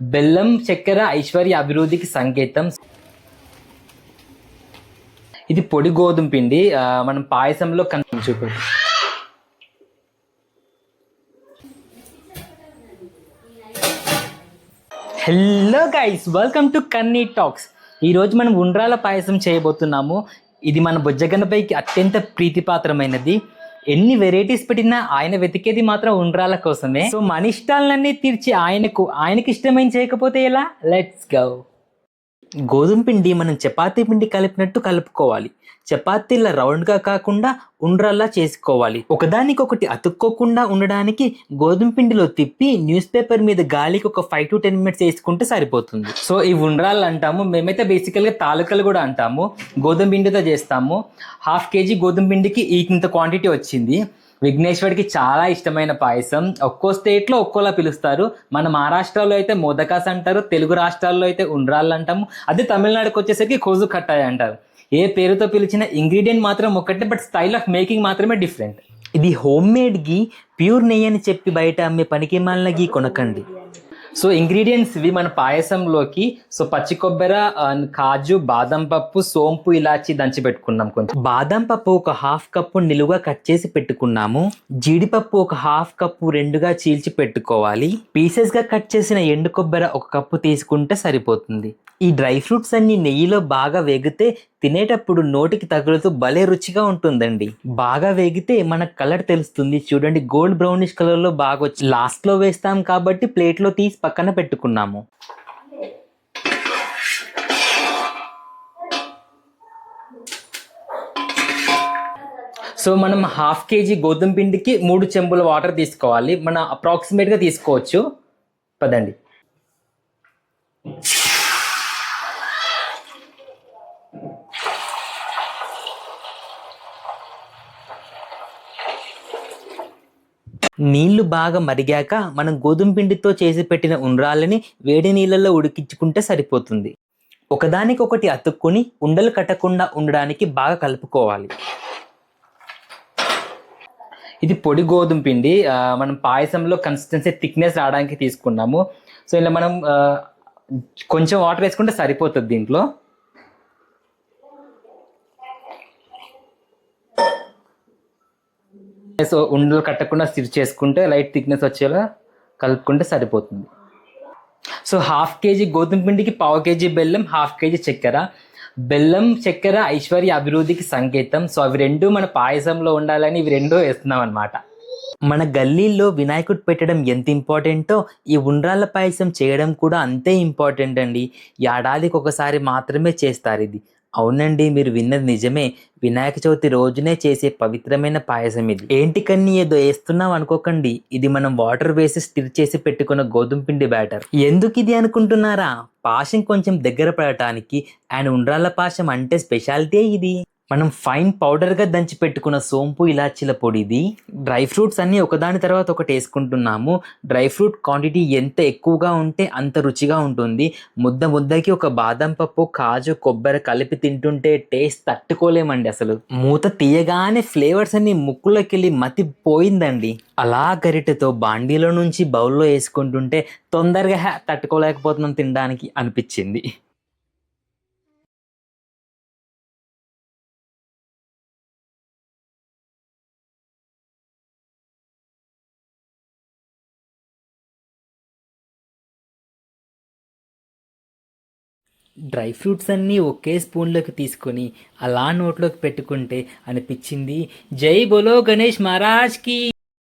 బెల్లం చక్కెర ఐశ్వర్య అభివృద్ధికి సంకేతం. ఇది పొడి గోధుమ పిండి. మనం పాయసంలో కన్ hello guys welcome to Kanni talks ఈరోజు మనం ఉండ్రాల పాయసం చేయబోతున్నాము. ఇది మన బుజ్జగన్నపైకి అత్యంత ప్రీతిపాత్రమైనది. ఎన్ని వెరైటీస్ పెట్టినా ఆయన వెతికేది మాత్రం ఉండ్రాల కోసమే. సో మన ఇష్టాలన్నీ తీర్చి ఆయనకు ఆయనకి ఇష్టమైన చేయకపోతే ఎలా? లెట్స్ గో గోధుమ పిండి మనం చపాతీ పిండి కలిపినట్టు కలుపుకోవాలి. చపాతీల రౌండ్గా కాకుండా ఉండ్రల్లా చేసుకోవాలి. ఒకదానికొకటి అతుక్కోకుండా ఉండడానికి గోధుమ పిండిలో తిప్పి న్యూస్ పేపర్ మీద గాలికి ఒక ఫైవ్ టు టెన్ మినిట్స్ వేసుకుంటే సరిపోతుంది. సో ఈ ఉండ్రాలు అంటాము. మేమైతే బేసికల్గా తాలూకలు కూడా అంటాము. గోధుమ పిండితో చేస్తాము. హాఫ్ కేజీ గోధుమ పిండికి ఈ ఇంత క్వాంటిటీ వచ్చింది. విఘ్నేశ్వరికి చాలా ఇష్టమైన పాయసం. ఒక్కో స్టేట్లో ఒక్కోలా పిలుస్తారు. మన మహారాష్ట్రలో అయితే మోదకాస్ అంటారు తెలుగు రాష్ట్రాల్లో అయితే ఉండ్రాళ్ళు అంటాము. అదే తమిళనాడుకి వచ్చేసరికి కోజు కట్టాయి అంటారు. ఏ పేరుతో పిలిచిన ఇంగ్రీడియంట్ మాత్రం ఒకటే బట్ స్టైల్ ఆఫ్ మేకింగ్ మాత్రమే డిఫరెంట్ ఇది హోమ్ మేడ్ గీ ప్యూర్ నెయ్యి అని చెప్పి బయట అమ్మే పనికి మాలిన గీ కొనకండి. సో ఇంగ్రీడియంట్స్ ఇవి మన పాయసంలోకి. సో పచ్చి కొబ్బరి కాజు బాదం పప్పు సోంపు ఇలాచి దంచి పెట్టుకున్నాం కొంచెం. బాదం పప్పు ఒక హాఫ్ కప్పు నిలువుగా కట్ చేసి పెట్టుకున్నాము. జీడిపప్పు ఒక హాఫ్ కప్పు రెండుగా చీల్చి పెట్టుకోవాలి. పీసెస్గా కట్ చేసిన ఎండు కొబ్బరి ఒక కప్పు తీసుకుంటే సరిపోతుంది. ఈ డ్రై ఫ్రూట్స్ అన్ని నెయ్యిలో బాగా వేగితే తినేటప్పుడు నోటికి తగులుతూ భలే రుచిగా ఉంటుందండి. బాగా వేగితే మనకు కలర్ తెలుస్తుంది. చూడండి గోల్డ్ బ్రౌనిష్ కలర్లో బాగా వచ్చి లాస్ట్లో వేస్తాం కాబట్టి ప్లేట్లో తీసి పక్కన పెట్టుకున్నాము. సో మనం హాఫ్ కేజీ గోధుమ పిండికి మూడు చెంబుల వాటర్ తీసుకోవాలి. మన అప్రాక్సిమేట్గా తీసుకోవచ్చు. పదండి. నీళ్ళు బాగా మరిగాక మనం గోధుమ పిండితో చేసి పెట్టిన ఉండ్రాలని వేడి నీళ్ళల్లో ఉడికించుకుంటే సరిపోతుంది. ఒకదానికొకటి అతుక్కుని ఉండలు కట్టకుండా ఉండడానికి బాగా కలుపుకోవాలి. ఇది పొడి గోధుమ పిండి. మనం పాయసంలో కన్సిస్టెన్సీ థిక్నెస్ రావడానికి తీసుకున్నాము. సో ఇలా మనం కొంచెం వాటర్ వేసుకుంటే సరిపోతుంది దీంట్లో. సో ఉండలు కట్టకుండా స్టిచ్ చేసుకుంటే లైట్ థిక్నెస్ వచ్చేలా కలుపుకుంటే సరిపోతుంది. సో హాఫ్ కేజీ గోధుమ పిండికి పావు కేజీ బెల్లం హాఫ్ కేజీ చక్కెర. బెల్లం చక్కెర ఐశ్వర్య అభివృద్ధికి సంకేతం. సో అవి రెండు మన పాయసంలో ఉండాలని ఇవి రెండూ వేస్తున్నాం అనమాట మన గల్లీల్లో వినాయకుడు పెట్టడం ఎంత ఇంపార్టెంటో ఈ ఉండ్రాళ్ళ పాయసం చేయడం కూడా అంతే ఇంపార్టెంట్ అండి. ఏడాదికి ఒకసారి మాత్రమే చేస్తారు ఇది. అవునండి మీరు విన్నది నిజమే. వినాయక చవితి రోజునే చేసే పవిత్రమైన పాయసం ఇది. ఏంటి కన్ని ఏదో వేస్తున్నాం అనుకోకండి. ఇది మనం వాటర్ వేసి స్టిర్ చేసి పెట్టుకున్న గోధుమ పిండి బ్యాటర్. ఎందుకు ఇది అనుకుంటున్నారా? పాశం కొంచెం దగ్గర పడటానికి అండ్ ఉండ్రాళ్ళ పాశం అంటే స్పెషాలిటీ ఇది. మనం ఫైన్ పౌడర్గా దంచి పెట్టుకున్న సోంపు ఇలాచీల పొడిది డ్రై ఫ్రూట్స్ అన్నీ ఒకదాని తర్వాత ఒకటి వేసుకుంటున్నాము. డ్రై ఫ్రూట్ క్వాంటిటీ ఎంత ఎక్కువగా ఉంటే అంత రుచిగా ఉంటుంది. ముద్ద ముద్దకి ఒక బాదం పప్పు కాజు కొబ్బరి కలిపి తింటుంటే టేస్ట్ తట్టుకోలేమండి అసలు. మూత తీయగానే ఫ్లేవర్స్ అన్ని ముక్కులోకి వెళ్ళి మతి పోయిందండి అలా గరిటెతో బాండీలో నుంచి బౌల్లో వేసుకుంటుంటే తొందరగా తట్టుకోలేకపోతున్నాం తినడానికి అనిపించింది. డ్రై ఫ్రూట్స్ అన్నీ ఒకే స్పూన్లోకి తీసుకొని అలా నోట్లోకి పెట్టుకుంటే అనిపించింది. జై బోలో గణేష్ మహారాజ్కి!